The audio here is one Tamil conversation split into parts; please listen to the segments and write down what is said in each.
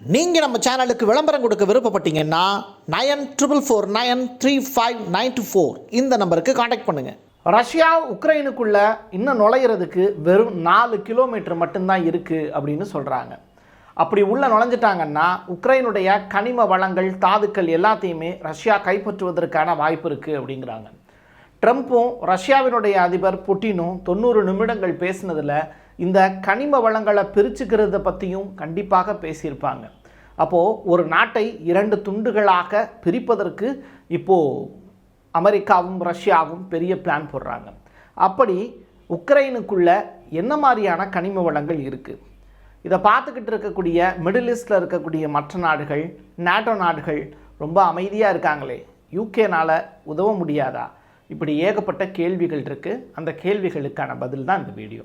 நீங்கள் நம்ம சேனலுக்கு விளம்பரம் கொடுக்க விருப்பப்பட்டீங்கன்னா nine triple four nine three five nine two four இந்த நம்பருக்கு காண்டாக்ட் பண்ணுங்கள் ரஷ்யா உக்ரைனுக்குள்ளே இன்னும் நுழையிறதுக்கு வெறும் நாலு கிலோமீட்டர் மட்டும்தான் இருக்குது அப்படின்னு சொல்கிறாங்க அப்படி உள்ளே நுழைஞ்சிட்டாங்கன்னா உக்ரைனுடைய கனிம வளங்கள் தாதுக்கள் எல்லாத்தையுமே ரஷ்யா கைப்பற்றுவதற்கான வாய்ப்பு இருக்குது அப்படிங்கிறாங்க. ட்ரம்ப்பும் ரஷ்யாவினுடைய அதிபர் புட்டினும் தொண்ணூறு நிமிடங்கள் பேசினதில் இந்த கனிம வளங்களை பிரிச்சுக்கிறத பற்றியும் கண்டிப்பாக பேசியிருப்பாங்க. அப்போது ஒரு நாட்டை இரண்டு துண்டுகளாக பிரிப்பதற்கு இப்போது அமெரிக்காவும் ரஷ்யாவும் பெரிய பிளான் போடுறாங்க. அப்படி உக்ரைனுக்குள்ள என்ன மாதிரியான கனிம வளங்கள் இருக்குது இதை பார்த்துக்கிட்டு இருக்கக்கூடிய மிடில் ஈஸ்டில் இருக்கக்கூடிய மற்ற நாடுகள் நாட்டோ நாடுகள் ரொம்ப அமைதியாக இருக்காங்களே. யூகேனால் உதவ முடியாதா? இப்படி ஏகப்பட்ட கேள்விகள் இருக்குது அந்த கேள்விகளுக்கான பதில் தான் இந்த வீடியோ.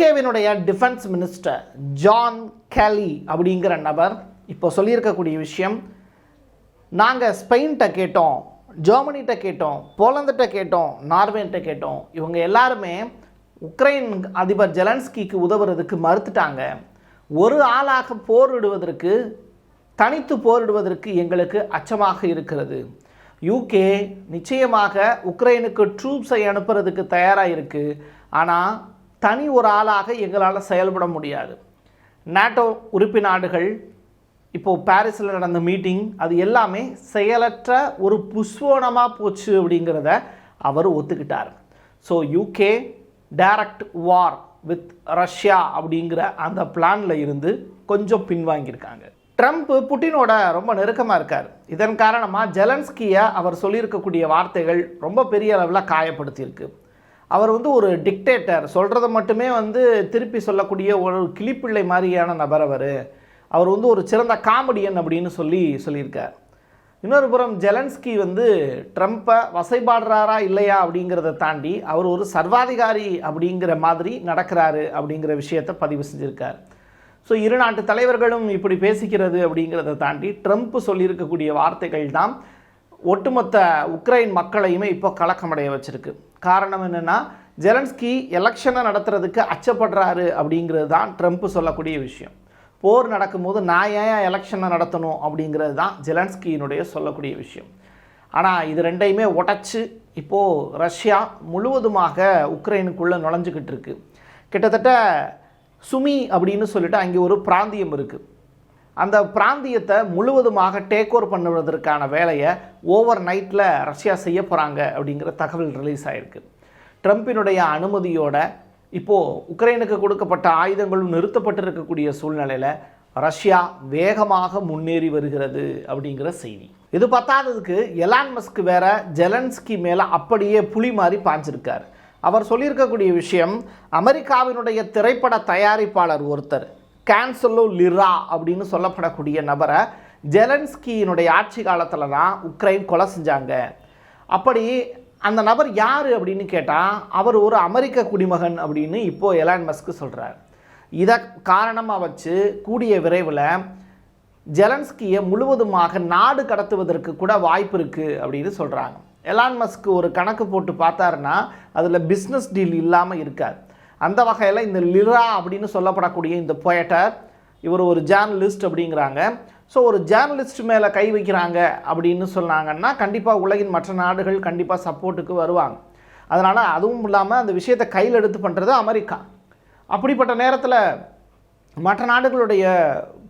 யூகேவினுடைய டிஃபென்ஸ் மினிஸ்டர் ஜான் கேலி அப்படிங்கிற நபர் இப்போ சொல்லியிருக்கக்கூடிய விஷயம் நாங்கள் ஸ்பெயின்கிட்ட கேட்டோம் ஜெர்மனிகிட்ட கேட்டோம் போலந்துகிட்ட கேட்டோம் நார்வேன்கிட்ட கேட்டோம் இவங்க எல்லாருமே உக்ரைன் அதிபர் ஜெலன்ஸ்கிக்கு உதவுறதுக்கு மறுத்துட்டாங்க. ஒரு ஆளாக போரிடுவதற்கு தனித்து போரிடுவதற்கு எங்களுக்கு அச்சமாக இருக்கிறது. யூகே நிச்சயமாக உக்ரைனுக்கு ட்ரூப்ஸை அனுப்புறதுக்கு தயாராக இருக்குது ஆனால் தனி ஒரு ஆளாக எங்களால் செயல்பட முடியாது. நாட்டோ உறுப்பி நாடுகள் இப்போது பாரிஸில் நடந்த மீட்டிங் அது எல்லாமே செயலற்ற ஒரு புஷ்வோனமாக போச்சு அப்படிங்கிறத அவர் ஒத்துக்கிட்டார். So UK direct war with Russia அப்படிங்கிற அந்த பிளானில் இருந்து கொஞ்சம் பின்வாங்கியிருக்காங்க. ட்ரம்ப் புட்டினோட ரொம்ப நெருக்கமாக இருக்கார். இதன் காரணமாக ஜெலன்ஸ்கியை அவர் சொல்லியிருக்கக்கூடிய வார்த்தைகள் ரொம்ப பெரிய அளவில் காயப்படுத்தியிருக்கு. அவர் வந்து ஒரு டிக்டேட்டர் சொல்கிறத மட்டுமே வந்து திருப்பி சொல்லக்கூடிய ஒரு கிளிப்பிள்ளை மாதிரியான நபர் அவர். அவர் வந்து ஒரு சிறந்த காமெடியன் அப்படின்னு சொல்லி சொல்லியிருக்கார். இன்னொரு புறம் ஜெலன்ஸ்கி வந்து ட்ரம்ப்பை வசைபாடுறாரா இல்லையா அப்படிங்கிறத தாண்டி அவர் ஒரு சர்வாதிகாரி அப்படிங்கிற மாதிரி நடக்கிறாரு அப்படிங்கிற விஷயத்தை பதிவு செஞ்சுருக்கார். ஸோ இரு நாட்டு தலைவர்களும் இப்படி பேசிக்கிறது அப்படிங்கிறத தாண்டி ட்ரம்ப் சொல்லியிருக்கக்கூடிய வார்த்தைகள் தான் ஒட்டுமொத்த உக்ரைன் மக்களையுமே இப்போ கலக்கமடைய வச்சிருக்கு. காரணம் என்னென்னா ஜெலன்ஸ்கி எலெக்ஷனை நடத்துறதுக்கு அச்சப்படுறாரு அப்படிங்கிறது தான் ட்ரம்ப் சொல்லக்கூடிய விஷயம். போர் நடக்கும்போது நான் ஏன் எலெக்ஷனை நடத்தணும் அப்படிங்கிறது தான் ஜெலன்ஸ்கியினுடைய சொல்லக்கூடிய விஷயம். ஆனால் இது ரெண்டையுமே உடச்சி இப்போது ரஷ்யா முழுவதுமாக உக்ரைனுக்குள்ளே நுழைஞ்சிக்கிட்டு இருக்குது கிட்டத்தட்ட சுமி அப்படின்னு சொல்லிட்டு அங்கே ஒரு பிராந்தியம் இருக்குது அந்த பிராந்தியத்தை முழுவதுமாக டேக் ஓவர் பண்ணுவதற்கான வேலையை ஓவர் நைட்டில் ரஷ்யா செய்ய போகிறாங்க அப்படிங்கிற தகவல் ரிலீஸ் ஆகிருக்கு ட்ரம்ப்பினுடைய அனுமதியோட இப்போது உக்ரைனுக்கு கொடுக்கப்பட்ட ஆயுதங்களும் நிறுத்தப்பட்டிருக்கக்கூடிய சூழ்நிலையில் ரஷ்யா வேகமாக முன்னேறி வருகிறது அப்படிங்கிற செய்தி. இது பத்தாததுக்கு எலான் மஸ்க் வேற ஜெலன்ஸ்கி மேலே அப்படியே புலி மாதிரி பாஞ்சிருக்கார். அவர் சொல்லியிருக்கக்கூடிய விஷயம் அமெரிக்காவினுடைய திரைப்பட தயாரிப்பாளர் ஒருத்தர் கேன்சலோ லிரா அப்படின்னு சொல்லப்படக்கூடிய நபரை ஜெலன்ஸ்கியினுடைய ஆட்சி காலத்தில் தான் உக்ரைன் கொலை செஞ்சாங்க. அப்படி அந்த நபர் யார் அப்படின்னு கேட்டால் அவர் ஒரு அமெரிக்க குடிமகன் அப்படின்னு இப்போது எலான் மஸ்க்கு சொல்கிறார் இதை காரணமாக வச்சு கூடிய விரைவில் ஜெலன்ஸ்கியை முழுவதுமாக நாடு கடத்துவதற்கு கூட வாய்ப்பு இருக்குது அப்படின்னு சொல்கிறாங்க எலான் மஸ்க்கு ஒரு கணக்கு போட்டு பார்த்தாருன்னா அதில் பிஸ்னஸ் டீல் இல்லாமல் இருக்கார். அந்த வகையில் இந்த லிரா அப்படின்னு சொல்லப்படக்கூடிய இந்த பொயட்டர் இவர் ஒரு ஜேர்னலிஸ்ட் அப்படிங்கிறாங்க. ஸோ ஒரு ஜேர்னலிஸ்ட் மேலே கை வைக்கிறாங்க அப்படின்னு சொன்னாங்கன்னா கண்டிப்பாக உலகின் மற்ற நாடுகள் கண்டிப்பாக சப்போர்ட்டுக்கு வருவாங்க. அதனால் அதுவும் இல்லாமல் அந்த விஷயத்தை கையில் எடுத்து பண்ணுறது அமெரிக்கா. அப்படிப்பட்ட நேரத்தில் மற்ற நாடுகளுடைய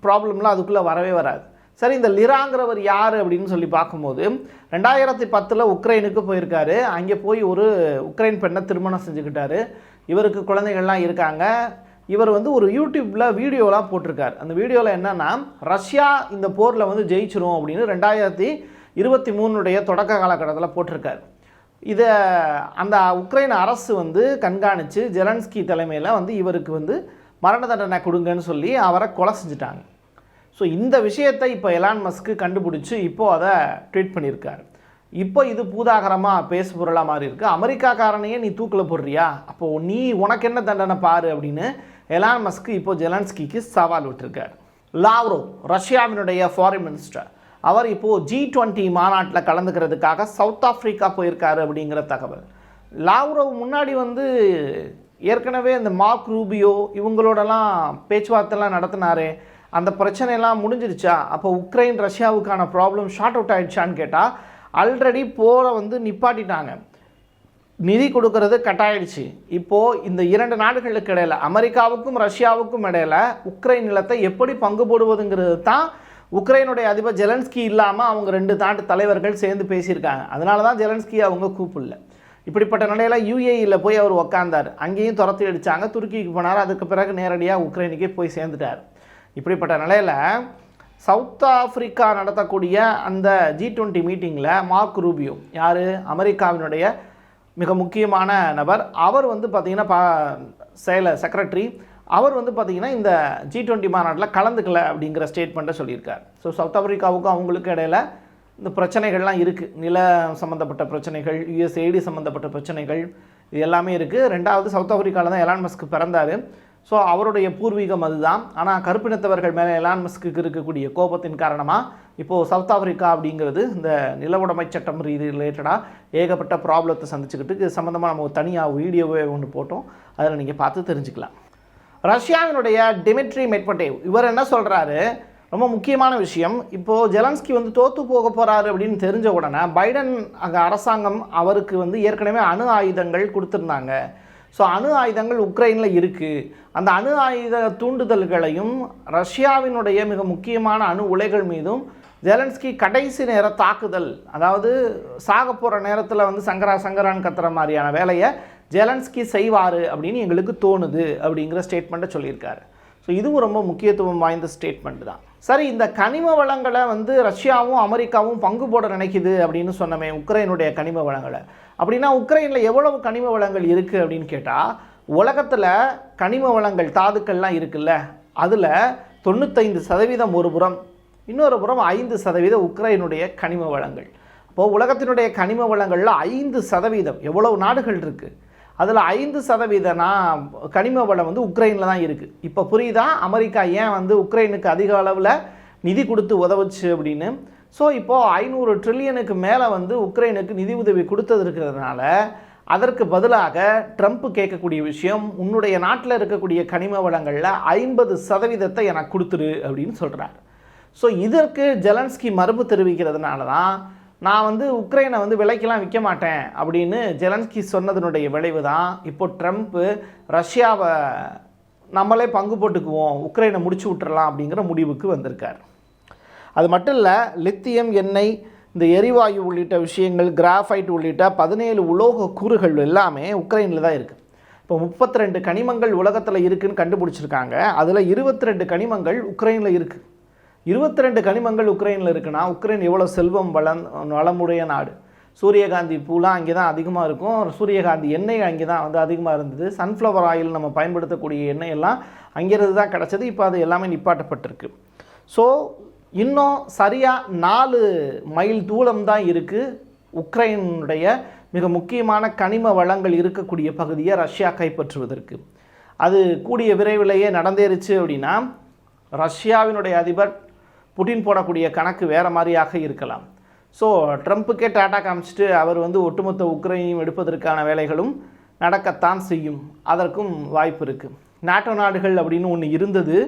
ப்ராப்ளம்லாம் அதுக்குள்ளே வரவே வராது. சரி இந்த லிராங்கிறவர் யார் அப்படின்னு சொல்லி பார்க்கும்போது ரெண்டாயிரத்தி பத்தில் உக்ரைனுக்கு போயிருக்காரு. அங்கே போய் ஒரு உக்ரைன் பெண்ணை திருமணம் செஞ்சுக்கிட்டாரு. இவருக்கு குழந்தைகள்லாம் இருக்காங்க. இவர் வந்து ஒரு யூடியூப்பில் வீடியோலாம் போட்டிருக்கார். அந்த வீடியோவில் என்னென்னா ரஷ்யா இந்த போரில் வந்து ஜெயிச்சிரும் அப்படின்னு ரெண்டாயிரத்தி இருபத்தி மூணுடைய தொடக்க காலகட்டத்தில் போட்டிருக்கார். இதை அந்த உக்ரைன் அரசு வந்து கண்காணித்து ஜெலன்ஸ்கி தலைமையில் வந்து இவருக்கு வந்து மரண தண்டனை கொடுங்கன்னு சொல்லி அவரை கொலை செஞ்சுட்டாங்க. ஸோ இந்த விஷயத்தை இப்போ எலான் மஸ்க்கு கண்டுபிடிச்சி இப்போ அதை ட்வீட் பண்ணியிருக்காரு. இப்போ இது பூதாகரமாக பேசுபொருளாக மாதிரி மாறி இருக்கு. அமெரிக்காக்காரனையே நீ தூக்கில் போடுறியா? அப்போது நீ உனக்கு என்ன தண்டனை பாரு அப்படின்னு எலான் மஸ்க்கு இப்போ ஜெலான்ஸ்கிக்கு சவால் விட்டுருக்கார். லாவ்ரோ ரஷ்யாவினுடைய ஃபாரின் மினிஸ்டர் அவர் இப்போது ஜி டுவெண்ட்டி மாநாட்டில் கலந்துக்கிறதுக்காக சவுத் ஆஃப்ரிக்கா போயிருக்காரு அப்படிங்கிற தகவல். லாவ்ரோவ் முன்னாடி வந்து ஏற்கனவே இந்த மார்க் ரூபியோ இவங்களோடலாம் பேச்சுவார்த்தைலாம் நடத்தினாரே. அந்த பிரச்சனையெல்லாம் முடிஞ்சிருச்சா? அப்போ உக்ரைன் ரஷ்யாவுக்கான ப்ராப்ளம் ஷார்ட் அவுட் ஆயிடுச்சான்னு கேட்டால் ஆல்ரெடி போரை வந்து நிப்பாட்டிட்டாங்க. நிதி கொடுக்கறது கட்டாயிடுச்சு. இப்போது இந்த இரண்டு நாடுகளுக்கு இடையில் அமெரிக்காவுக்கும் ரஷ்யாவுக்கும் இடையில் உக்ரைன் நிலத்தை எப்படி பங்கு போடுவதுங்கிறது தான் உக்ரைனுடைய அதிபர் ஜெலன்ஸ்கி இல்லாமல் அவங்க ரெண்டு நாட்டு தலைவர்கள் சேர்ந்து பேசியிருக்காங்க. அதனால தான் ஜெலன்ஸ்கி அவங்க கூப்பிடல. இப்படிப்பட்ட நிலையில் யூஏஇயில் போய் அவர் உக்காந்தார். அங்கேயும் துரத்தி அடித்தாங்க துருக்கிக்கு போனார். அதுக்கு பிறகு நேரடியாக உக்ரைனுக்கே போய் சேர்ந்துட்டார். இப்படிப்பட்ட நிலையில் சவுத் ஆஃப்ரிக்கா நடத்தக்கூடிய அந்த ஜி டுவெண்ட்டி மீட்டிங்கில் மார்க் ரூபியோ யார்? அமெரிக்காவினுடைய மிக முக்கியமான நபர். அவர் வந்து பார்த்திங்கன்னா பா செயலர் செக்ரட்டரி அவர் வந்து பார்த்திங்கன்னா இந்த ஜி டுவெண்ட்டி மாநாட்டில் கலந்துக்கல அப்படிங்கிற ஸ்டேட்மெண்ட்டை சொல்லியிருக்கார். ஸோ சவுத் ஆஃப்ரிக்காவுக்கும் அவங்களுக்கு இடையில இந்த பிரச்சனைகள்லாம் இருக்குது நில சம்மந்தப்பட்ட பிரச்சனைகள் யுஎஸ்ஏடி சம்மந்தப்பட்ட பிரச்சனைகள் இது எல்லாமே இருக்குது ரெண்டாவது சவுத் ஆஃப்ரிக்காவில் தான் எலான் மஸ்க் பிறந்தார். ஸோ அவருடைய பூர்வீகம் அதுதான். ஆனால் கருப்பினத்தவர்கள் மேலே எலான் மஸ்க்கு இருக்கக்கூடிய கோபத்தின் காரணமாக இப்போது சவுத் ஆப்பிரிக்கா அப்படிங்கிறது இந்த நிலவுடைமை சட்டம் ரீதி ரிலேட்டடாக ஏகப்பட்ட ப்ராப்ளத்தை சந்திச்சுக்கிட்டு இது சம்மந்தமாக நம்ம ஒரு தனியாக வீடியோவே ஒன்று போட்டோம். அதில் நீங்கள் பார்த்து தெரிஞ்சுக்கலாம். ரஷ்யாவினுடைய டிமிட்ரி மெட்வட்டேவ் இவர் என்ன சொல்கிறாரு ரொம்ப முக்கியமான விஷயம். இப்போது ஜெலன்ஸ்கி வந்து தோற்று போக போகிறாரு அப்படின்னு தெரிஞ்ச உடனே பைடன் அங்கே அரசாங்கம் அவருக்கு வந்து ஏற்கனவே அணு ஆயுதங்கள் கொடுத்துருந்தாங்க. ஸோ அணு ஆயுதங்கள் உக்ரைனில் இருக்குது அந்த அணு ஆயுத தூண்டுதல்களையும் ரஷ்யாவினுடைய மிக முக்கியமான அணு உலைகள் மீதும் ஜெலன்ஸ்கி கடைசி நேர தாக்குதல் அதாவது சாக போகிற நேரத்தில் வந்து சங்கரா சங்கரான் கத்துற மாதிரியான வேலையை ஜெலன்ஸ்கி செய்வார் அப்படின்னு எங்களுக்கு தோணுது அப்படிங்கிற ஸ்டேட்மெண்ட்டை சொல்லியிருக்காரு. ஸோ இதுவும் ரொம்ப முக்கியத்துவம் வாய்ந்த ஸ்டேட்மெண்ட் தான். சரி இந்த கனிம வளங்களை வந்து ரஷ்யாவும் அமெரிக்காவும் பங்கு போட நினைக்குது அப்படின்னு சொன்னமே உக்ரைனுடைய கனிம வளங்களை. அப்படின்னா உக்ரைனில் எவ்வளவு கனிம வளங்கள் இருக்குது அப்படின்னு கேட்டால் உலகத்தில் கனிம வளங்கள் தாதுக்கள்லாம் இருக்குல்ல அதில் தொண்ணூத்தைந்து சதவீதம் ஒரு புறம் இன்னொரு புறம் ஐந்து சதவீத உக்ரைனுடைய கனிம வளங்கள். இப்போது உலகத்தினுடைய கனிம வளங்களில் ஐந்து சதவீதம் எவ்வளவு நாடுகள் இருக்குது அதில் ஐந்து சதவீதனா கனிம வளம் வந்து உக்ரைனில் தான் இருக்குது இப்போ புரியுதா? அமெரிக்கா ஏன் வந்து உக்ரைனுக்கு அதிக அளவில் நிதி கொடுத்து உதவுச்சு அப்படின்னு? ஸோ இப்போது ஐநூறு ட்ரில்லியனுக்கு மேலே வந்து உக்ரைனுக்கு நிதி உதவி கொடுத்தது இருக்கிறதுனால அதற்கு பதிலாக ட்ரம்ப் கேட்கக்கூடிய விஷயம் உன்னுடைய நாட்டில் இருக்கக்கூடிய கனிம வளங்களில் ஐம்பது சதவீதத்தை எனக்கு கொடுத்துரு அப்படின்னு சொல்கிறார் ஸோ இதற்கு ஜெலன்ஸ்கி மறுப்பு தெரிவிக்கிறதுனால தான் நான் வந்து உக்ரைனை வந்து விலைக்கெல்லாம் விற்க மாட்டேன் அப்படின்னு ஜெலன்ஸ்கி சொன்னதனுடைய விளைவு தான் இப்போ ட்ரம்ப்பு ரஷ்யாவை நம்மளே பங்கு போட்டுக்குவோம் உக்ரைனை முடிச்சு விட்டுறலாம் அப்படிங்கிற முடிவுக்கு வந்திருக்கார். அது மட்டும் இல்லை லித்தியம் எண்ணெய் இந்த எரிவாயு உள்ளிட்ட விஷயங்கள் கிராஃபைட் உள்ளிட்ட பதினேழு உலோக கூறுகள் எல்லாமே உக்ரைனில் தான் இருக்குது இப்போ முப்பத்தி ரெண்டு கனிமங்கள் உலகத்தில் இருக்குதுன்னு கண்டுபிடிச்சிருக்காங்க. அதில் இருபத்தி ரெண்டு கனிமங்கள் உக்ரைனில் இருக்குது இருபத்தி ரெண்டு கனிமங்கள் உக்ரைனில் இருக்குன்னா உக்ரைன் எவ்வளோ செல்வம் வளம் வளமுடைய நாடு? சூரியகாந்தி பூலாம் அங்கே தான் அதிகமாக இருக்கும். சூரியகாந்தி எண்ணெய் அங்கே தான் வந்து அதிகமாக இருந்தது. சன்ஃப்ளவர் ஆயில் நம்ம பயன்படுத்தக்கூடிய எண்ணெய் எல்லாம் அங்கேருந்து தான் கிடச்சது. இப்போ அது எல்லாமே நிப்பாட்டப்பட்டிருக்கு. ஸோ இன்னும் சரியாக நாலு மைல் தூரம் தான் இருக்குது உக்ரைனுடைய மிக முக்கியமான கனிம வளங்கள் இருக்கக்கூடிய பகுதியை ரஷ்யா கைப்பற்றுவதற்கு. அது கூடிய விரைவிலேயே நடந்தேறுச்சு அப்படின்னா ரஷ்யாவினுடைய அதிபர் புட்டின் போடக்கூடிய கணக்கு வேறு மாதிரியாக இருக்கலாம். ஸோ ட்ரம்ப்புக்கே டாட்டா காமிச்சிட்டு அவர் வந்து ஒட்டுமொத்த உக்ரைனையும் எடுப்பதற்கான வேலைகளும் நடக்கத்தான் செய்யும். அதற்கும் வாய்ப்பு இருக்குது நாட்டோ நாடுகள் அப்படின்னு ஒன்று இருந்தது.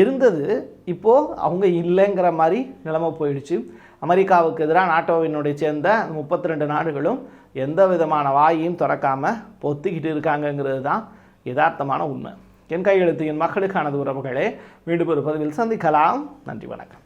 இருந்தது. இப்போது அவங்க இல்லைங்கிற மாதிரி நிலைமை போயிடுச்சு. அமெரிக்காவுக்கு எதிராக நாட்டோவினுடைய சேர்ந்த முப்பத்தி ரெண்டு நாடுகளும் எந்த விதமான வாயையும் திறக்காமல் பொத்திக்கிட்டு இருக்காங்கங்கிறது தான் யதார்த்தமான உண்மை. என் கையெழுத்து என் மக்களுக்கானது உறவுகளே. மீண்டும் ஒரு பதிவில் சந்திக்கலாம். நன்றி வணக்கம்.